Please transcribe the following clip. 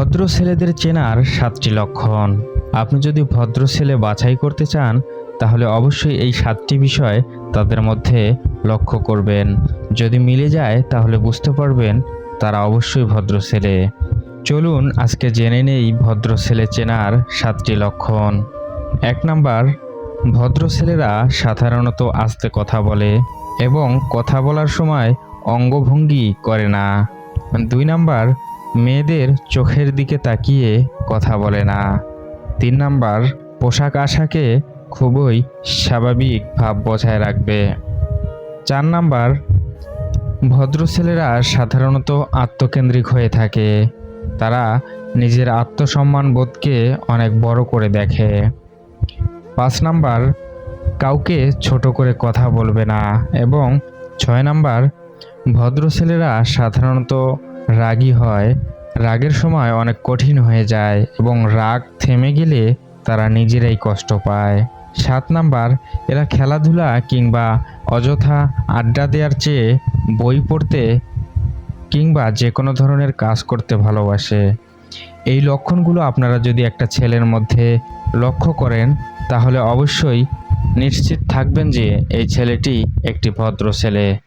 ভদ্র ছেলেদের চেনার সাতটি লক্ষণ। আপনি যদি ভদ্র ছেলে বাছাই করতে চান, তাহলে অবশ্যই এই সাতটি বিষয় তাদের মধ্যে লক্ষ্য করবেন। যদি মিলে যায়, তাহলে বুঝতে পারবেন তারা অবশ্যই ভদ্র ছেলে চলুন আজকে জেনে নেই ভদ্র ছেলে চেনার সাতটি লক্ষণ। এক নাম্বার ভদ্র ছেলেরা সাধারণত আস্তে কথা বলে এবং কথা বলার সময় অঙ্গভঙ্গি করে না। দুই নাম্বার মেয়েদের চোখের দিকে তাকিয়ে কথা বলে না। তিন নাম্বার, পোশাক আশাকে খুবই স্বাভাবিক ভাব বজায় রাখবে। চার নাম্বার, ভদ্র ছেলেরা সাধারণত আত্মকেন্দ্রিক হয়ে থাকে। তারা নিজের আত্মসম্মান বোধকে অনেক বড় করে দেখে। পাঁচ নাম্বার, কাউকে ছোট করে কথা বলবে না। এবং ছয় নাম্বার, ভদ্র ছেলেরা সাধারণত রাগী হয়। রাগের সময় অনেক কঠিন হয়ে যায় এবং রাগ থেমে গেলে তারা নিজেরাই কষ্ট পায়। সাত নাম্বার, এরা খেলাধুলা কিংবা অযথা আড্ডা দেওয়ার চেয়ে বই পড়তে কিংবা যে কোনো ধরনের কাজ করতে ভালোবাসে। এই লক্ষণগুলো আপনারা যদি একটা ছেলের মধ্যে লক্ষ্য করেন, তাহলে অবশ্যই নিশ্চিত থাকবেন যে এই ছেলেটি একটি ভদ্র ছেলে।